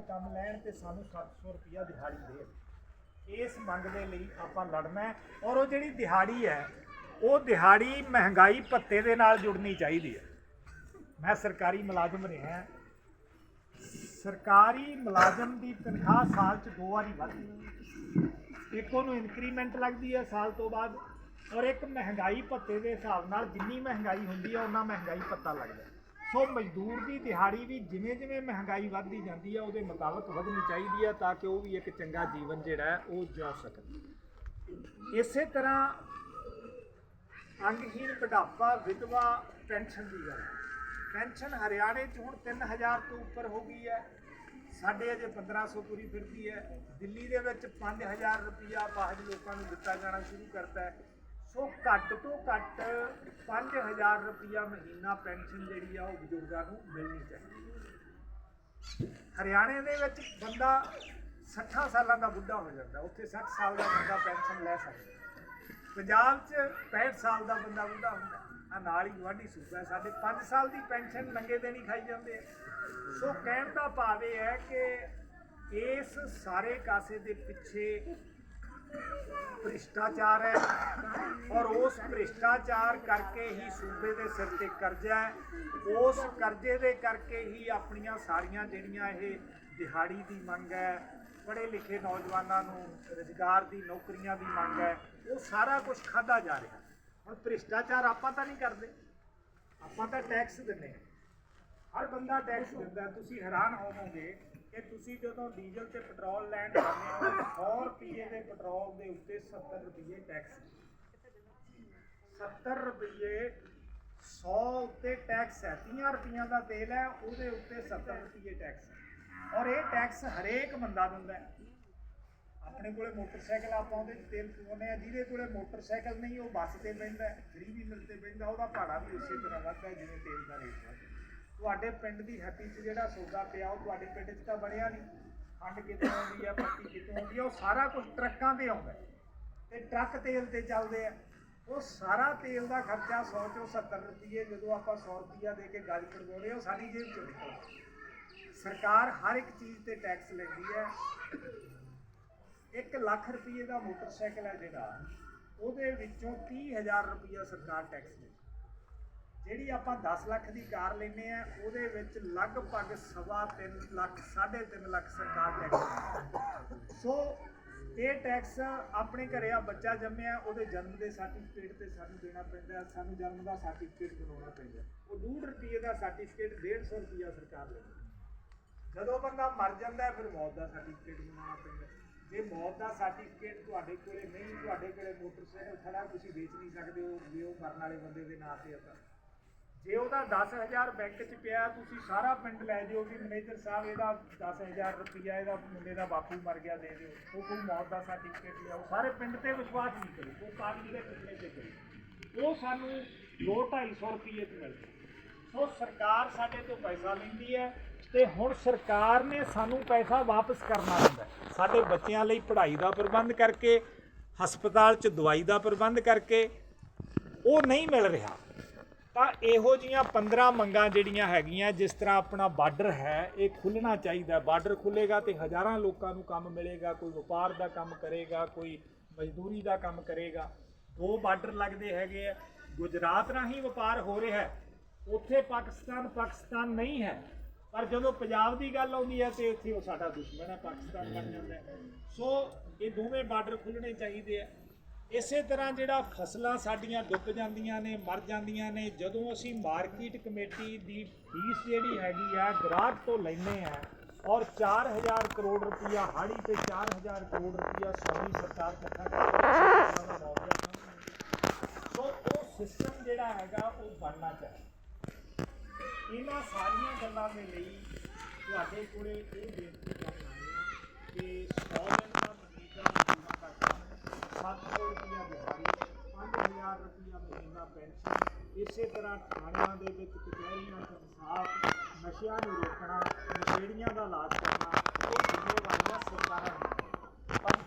ਦਾ ਕੰਮ ਲੈਣ ਤੇ ਸਾਨੂੰ 700 ਰੁਪਇਆ ਦਿਹਾੜੀ ਦੇ ਇਸ ਮੰਗ ਦੇ ਲਈ ਆਪਾਂ ਲੜਨਾ ਹੈ ਔਰ ਉਹ ਜਿਹੜੀ ਦਿਹਾੜੀ ਹੈ, ਉਹ ਦਿਹਾੜੀ ਮਹਿੰਗਾਈ ਭੱਤੇ ਦੇ ਨਾਲ ਜੁੜਨੀ ਚਾਹੀਦੀ ਹੈ। ਮੈਂ ਸਰਕਾਰੀ ਮੁਲਾਜ਼ਮ ਰਿਹਾ ਸਰਕਾਰੀ ਮੁਲਾਜ਼ਮ ਦੀ ਤਨਖਾਹ ਸਾਲ 'ਚ ਦੋ ਵਾਰੀ ਵੱਧਦੀ ਹੈ। ਇੱਕ ਉਹਨੂੰ ਇਨਕਰੀਮੈਂਟ ਲੱਗਦੀ ਹੈ ਸਾਲ ਤੋਂ ਬਾਅਦ ਔਰ ਇੱਕ ਮਹਿੰਗਾਈ ਭੱਤੇ ਦੇ ਹਿਸਾਬ ਨਾਲ ਜਿੰਨੀ ਮਹਿੰਗਾਈ ਹੁੰਦੀ ਹੈ ਉਹਨਾਂ ਮਹਿੰਗਾਈ ਭੱਤਾ ਲੱਗਦਾ ਸੋ ਮਜ਼ਦੂਰ ਦੀ ਦਿਹਾੜੀ ਵੀ ਜਿਵੇਂ ਜਿਵੇਂ ਮਹਿੰਗਾਈ ਵੱਧਦੀ ਜਾਂਦੀ ਹੈ ਉਹਦੇ ਮੁਤਾਬਕ ਵਧਣੀ ਚਾਹੀਦੀ ਹੈ ਤਾਂ ਕਿ ਉਹ ਵੀ ਇੱਕ ਚੰਗਾ ਜੀਵਨ ਜਿਹੜਾ ਹੈ, ਉਹ ਜਿਉ ਸਕਣ। ਇਸੇ ਤਰ੍ਹਾਂ ਅੰਗਹੀਨ ਬੁਢਾਪਾ, ਵਿਧਵਾ ਪੈਨਸ਼ਨ ਦੀ ਗੱਲ। ਪੈਨਸ਼ਨ ਹਰਿਆਣੇ 'ਚ ਹੁਣ 3000 ਤੋਂ ਉੱਪਰ ਹੋ ਗਈ ਹੈ। ਸਾਡੇ ਅਜੇ 1500 ਪੂਰੀ ਫਿਰਦੀ ਹੈ। ਦਿੱਲੀ ਦੇ ਵਿੱਚ 5000 ਰੁਪਇਆ ਬਾਹਰ ਲੋਕਾਂ ਨੂੰ ਦਿੱਤਾ ਜਾਣਾ ਸ਼ੁਰੂ ਕਰਤਾ ਹੈ। ਸੋ ਘੱਟ ਤੋਂ ਘੱਟ 5000 ਰੁਪਇਆ ਮਹੀਨਾ ਪੈਨਸ਼ਨ ਜਿਹੜੀ ਆ ਉਹ ਬਜ਼ੁਰਗਾਂ ਨੂੰ ਮਿਲਣੀ ਚਾਹੀਦੀ ਹਰਿਆਣੇ ਦੇ ਵਿੱਚ ਬੰਦਾ 60 ਸਾਲਾਂ ਦਾ ਬੁੱਢਾ ਹੋ ਜਾਂਦਾ, ਉੱਥੇ 60 ਸਾਲ ਦਾ ਬੰਦਾ ਪੈਨਸ਼ਨ ਲੈ ਸਕਦਾ। ਪੰਜਾਬ 'ਚ 65 ਸਾਲ ਦਾ ਬੰਦਾ ਬੁੱਢਾ ਹੁੰਦਾ, ਆ ਨਾਲ ਹੀ ਗਵਾਂਢੀ ਸੂਬਾ ਸਾਡੇ 5 ਸਾਲ ਦੀ ਪੈਨਸ਼ਨ ਲੰਗੇ ਦੇ ਨਹੀਂ ਖਾਈ ਜਾਂਦੇ। ਸੋ ਕਹਿਣ ਦਾ ਭਾਵ ਇਹ ਹੈ ਕਿ ਇਸ ਸਾਰੇ ਕਾਸੇ ਦੇ ਪਿੱਛੇ ਭ੍ਰਿਸ਼ਟਾਚਾਰ ਹੈ ਔਰ ਉਸ ਭ੍ਰਿਸ਼ਟਾਚਾਰ ਕਰਕੇ ਹੀ ਸੂਬੇ ਦੇ ਸਿਰ ਤੇ ਕਰਜ਼ਾ ਹੈ। ਉਸ ਕਰਜ਼ੇ ਦੇ ਕਰਕੇ ਹੀ ਆਪਣੀਆਂ ਸਾਰੀਆਂ ਜਿਹੜੀਆਂ ਇਹ ਦਿਹਾੜੀ ਦੀ ਮੰਗ ਹੈ, ਪੜ੍ਹੇ ਲਿਖੇ ਨੌਜਵਾਨਾਂ ਨੂੰ ਰੁਜ਼ਗਾਰ ਦੀ, ਨੌਕਰੀਆਂ ਦੀ ਮੰਗ ਹੈ, ਉਹ ਸਾਰਾ ਕੁਝ ਖਾਦਾ ਜਾ ਰਿਹਾ। ਹੁਣ ਭ੍ਰਿਸ਼ਟਾਚਾਰ ਆਪਾਂ ਤਾਂ ਨਹੀਂ ਕਰਦੇ। ਆਪਾਂ ਤਾਂ ਟੈਕਸ ਦਿੰਦੇ ਹਾਂ। ਹਰ ਬੰਦਾ ਟੈਕਸ ਦਿੰਦਾ। ਤੁਸੀਂ ਹੈਰਾਨ ਹੋਵੋਗੇ ਕਿ ਤੁਸੀਂ ਜਦੋਂ ਡੀਜ਼ਲ ਤੇ ਪੈਟਰੋਲ ਲੈਣ ਜਾਂਦੇ ਹੋ ਰੁਪਏ ਦੇ ਪੈਟਰੋਲ ਦੇ ਉੱਤੇ 70 ਰੁਪਏ ਟੈਕਸ 70 ਰੁਪਏ 100 ਉੱਤੇ ਟੈਕਸ ਹੈ। 30 ਰੁਪਈਆਂ ਦਾ ਤੇਲ ਹੈ, ਉਹਦੇ ਉੱਤੇ 70 ਰੁਪਏ ਟੈਕਸ ਹੈ। ਔਰ ਇਹ ਟੈਕਸ ਹਰੇਕ ਬੰਦਾ ਦਿੰਦਾ ਹੈ। ਆਪਣੇ ਕੋਲੇ ਮੋਟਰਸਾਈਕਲ ਆਪਾਂ ਉਹਦੇ 'ਚ ਤੇਲ ਪਵਾਉਂਦੇ ਆ ਜਿਹਦੇ ਕੋਲੇ ਮੋਟਰਸਾਈਕਲ ਨਹੀਂ, ਉਹ ਬੱਸ ਤੇ ਬੈਂਦਾ ਫ੍ਰੀ ਵੀਲਰ ਤੇ ਬੈਂਦਾ ਉਹਦਾ ਭਾੜਾ ਵੀ ਉਸੇ ਤਰ੍ਹਾਂ ਵੱਧਦਾ ਜਿਵੇਂ ਤੇਲ ਦਾ ਰੇਟ ਵੱਧਦਾ ਤੁਹਾਡੇ ਪਿੰਡ ਦੀ ਹੱਟੀ 'ਚ ਜਿਹੜਾ ਸੌਦਾ ਪਿਆ, ਉਹ ਤੁਹਾਡੇ ਪਿੰਡ 'ਚ ਤਾਂ ਬਣਿਆ ਨਹੀਂ। ਖੰਡ ਕਿਤੇ ਆਉਂਦੀ ਆ, ਪੱਤੀ ਕਿਤੋਂ ਹੁੰਦੀ ਆ, ਉਹ ਸਾਰਾ ਕੁਝ ਟਰੱਕਾਂ ਤੇ ਆਉਂਦਾ ਹੈ। ਤੇ ਟਰੱਕ ਤੇਲ ਤੇ ਚੱਲਦੇ ਆ। ਉਹ ਸਾਰਾ ਤੇਲ ਦਾ ਖਰਚਾ 100 ਚੋਂ 70 ਰੁਪਏ ਜਦੋਂ ਆਪਾਂ 100 ਰੁਪਿਆ ਦੇ ਕੇ ਗੱਜ ਪੜਵਾਉਂਦੇ ਉਹ ਸਾਡੀ ਜੇਬ ਚੋਂ ਨਿਕਲਦਾ ਸਰਕਾਰ ਹਰ ਇੱਕ ਚੀਜ਼ ਤੇ ਟੈਕਸ ਲੈਂਦੀ ਹੈ। 1 ਲੱਖ ਰੁਪਏ ਦਾ ਮੋਟਰਸਾਈਕਲ ਹੈ ਜਿਹੜਾ, ਉਹਦੇ ਵਿੱਚੋਂ 30000 ਰੁਪਇਆ ਸਰਕਾਰ ਟੈਕਸ ਲੈਂਦੀ ਜਿਹੜੀ ਆਪਾਂ 10 ਲੱਖ ਦੀ ਕਾਰ ਲੈਨੇ ਆ, ਉਹਦੇ ਵਿੱਚ ਲਗਭਗ ਸਵਾ ਤਿੰਨ ਲੱਖ 3.5 ਲੱਖ ਸਰਕਾਰ ਟੈਕਸ ਸੋ ਇਹ ਟੈਕਸ ਆਪਣੇ ਘਰੇ ਆ, ਬੱਚਾ ਜੰਮਿਆ, ਉਹਦੇ ਜਨਮ ਦੇ ਸਰਟੀਫਿਕੇਟ ਤੇ ਸਾਨੂੰ ਦੇਣਾ ਪੈਂਦਾ ਸਾਨੂੰ ਜਨਮ ਦਾ ਸਰਟੀਫਿਕੇਟ ਬਣਾਉਣਾ ਪੈਂਦਾ ਉਹ 2 ਰੁਪਏ ਦਾ ਸਰਟੀਫਿਕੇਟ 150 ਰੁਪਇਆ ਸਰਕਾਰ ਲੈਂਦੀ ਜਦੋਂ ਬੰਦਾ ਮਰ ਜਾਂਦਾ ਫਿਰ ਮੌਤ ਦਾ ਸਰਟੀਫਿਕੇਟ ਬਣਾਉਣਾ ਪੈਂਦਾ ਹੈ। ਜੇ ਮੌਤ ਦਾ ਸਰਟੀਫਿਕੇਟ ਤੁਹਾਡੇ ਕੋਲੇ ਨਹੀਂ, ਤੁਹਾਡੇ ਕੋਲੇ ਮੋਟਰਸਾਈਕਲ ਖੜਾ, ਤੁਸੀਂ ਵੇਚ ਨਹੀਂ ਸਕਦੇ ਹੋ ਜੇ ਉਹ ਮਰਨ ਵਾਲੇ ਬੰਦੇ ਦੇ ਨਾਂ ਤੇ ਆ ਜੇ ਉਹਦਾ 10000 ਬੈਂਕ 'ਚ ਪਿਆ, ਤੁਸੀਂ ਸਾਰਾ ਪਿੰਡ ਲੈ ਜਿਓ ਵੀ ਮੈਨੇਜਰ ਸਾਹਿਬ ਇਹਦਾ 10000 ਰੁਪਇਆ ਇਹਦਾ ਮੁੰਡੇ ਦਾ ਬਾਪੂ ਮਰ ਗਿਆ ਦੇ ਦਿਓ, ਉਹ ਕੋਈ ਮੌਤ ਦਾ ਸਰਟੀਫਿਕੇਟ ਲਿਆਓ। ਸਾਰੇ ਪਿੰਡ ਤੇ ਵਿਸ਼ਵਾਸ ਨਹੀਂ ਕਰੇ, ਉਹ ਕਾਗਜ਼ ਦੇ ਟੁਕੜੇ ਤੇ ਕਰੇ। ਉਹ ਸਾਨੂੰ 2-250 ਰੁਪਏ 'ਚ ਮਿਲਦਾ ਸੋ ਸਰਕਾਰ ਸਾਡੇ ਤੋਂ ਪੈਸਾ ਲੈਂਦੀ ਹੈ ਤੇ ਹੁਣ ਸਰਕਾਰ ਨੇ ਸਾਨੂੰ ਪੈਸਾ ਵਾਪਸ ਕਰਨਾ ਹੁੰਦਾ ਸਾਡੇ ਬੱਚਿਆਂ ਲਈ ਪੜ੍ਹਾਈ ਦਾ ਪ੍ਰਬੰਧ ਕਰਕੇ, ਹਸਪਤਾਲ 'ਚ ਦਵਾਈ ਦਾ ਪ੍ਰਬੰਧ ਕਰਕੇ ਉਹ ਨਹੀਂ ਮਿਲ ਰਿਹਾ। ਤਾਂ ਇਹੋ ਜੀਆਂ 15 ਮੰਗਾਂ ਜਿਹੜੀਆਂ ਹੈਗੀਆਂ, ਜਿਸ ਤਰ੍ਹਾਂ ਆਪਣਾ ਬਾਰਡਰ ਹੈ, ਇਹ ਖੁੱਲਣਾ ਚਾਹੀਦਾ ਬਾਰਡਰ ਖੁੱਲੇਗਾ ਤੇ ਹਜ਼ਾਰਾਂ ਲੋਕਾਂ ਨੂੰ ਕੰਮ ਮਿਲੇਗਾ, ਕੋਈ ਵਪਾਰ ਦਾ ਕੰਮ ਕਰੇਗਾ, ਕੋਈ ਮਜ਼ਦੂਰੀ ਦਾ ਕੰਮ ਕਰੇਗਾ। ਦੋ ਬਾਰਡਰ ਲੱਗਦੇ ਹੈਗੇ ਆ। ਗੁਜਰਾਤ ਰਾਹੀਂ ਵਪਾਰ ਹੋ ਰਿਹਾ ਹੈ। ਉੱਥੇ ਪਾਕਿਸਤਾਨ ਪਾਕਿਸਤਾਨ ਨਹੀਂ ਹੈ। ਪਰ ਜਦੋਂ ਪੰਜਾਬ ਦੀ ਗੱਲ ਆਉਂਦੀ ਹੈ ਤੇ ਇੱਥੇ ਉਹ ਸਾਡਾ ਦੁਸ਼ਮਣ ਹੈ, ਪਾਕਿਸਤਾਨ ਬਣ ਜਾਂਦਾ ਸੋ ਇਹ ਦੋਵੇਂ ਬਾਰਡਰ ਖੁੱਲਣੇ ਚਾਹੀਦੇ ਆ। ਇਸੇ ਤਰ੍ਹਾਂ ਜਿਹੜਾ ਫਸਲਾਂ ਸਾਡੀਆਂ ਡੁੱਬ ਜਾਂਦੀਆਂ ਨੇ, ਮਰ ਜਾਂਦੀਆਂ ਨੇ, ਜਦੋਂ ਅਸੀਂ ਮਾਰਕੀਟ ਕਮੇਟੀ ਦੀ ਫੀਸ ਜਿਹੜੀ ਹੈਗੀ ਆ, ਗ੍ਰਾਹਕ ਤੋਂ ਲੈਂਦੇ ਆ ਔਰ 4000 ਕਰੋੜ ਰੁਪਇਆ ਹਾੜੀ ਤੇ 4000 ਕਰੋੜ ਰੁਪਇਆ ਸੌਣੀ ਸਰਕਾਰ ਇਕੱਠਾ ਕਰਕੇ ਸੋ ਉਹ ਸਿਸਟਮ ਜਿਹੜਾ ਹੈਗਾ, ਉਹ ਬਣਨਾ ਚਾਹੀਦਾ। ਇਹਨਾਂ ਸਾਰੀਆਂ ਗੱਲਾਂ ਦੇ ਲਈ ਤੁਹਾਡੇ ਕੋਲੇ ਇਹ ਬੇਨਤੀ ਤਰ੍ਹਾਂ ਥਾਣਿਆਂ ਦੇ ਵਿੱਚ ਕਚਹਿਰੀਆਂ ਸੰਸਾਰ ਨਸ਼ਿਆਂ ਨੂੰ ਰੋਕਣਾ, ਨਸ਼ੇੜੀਆਂ ਦਾ ਇਲਾਜ ਕਰਨਾ ਉਹ ਜ਼ਿੰਮੇਵਾਰੀਆਂ ਸਰਕਾਰਾਂ ਦੀਆਂ ਪਰ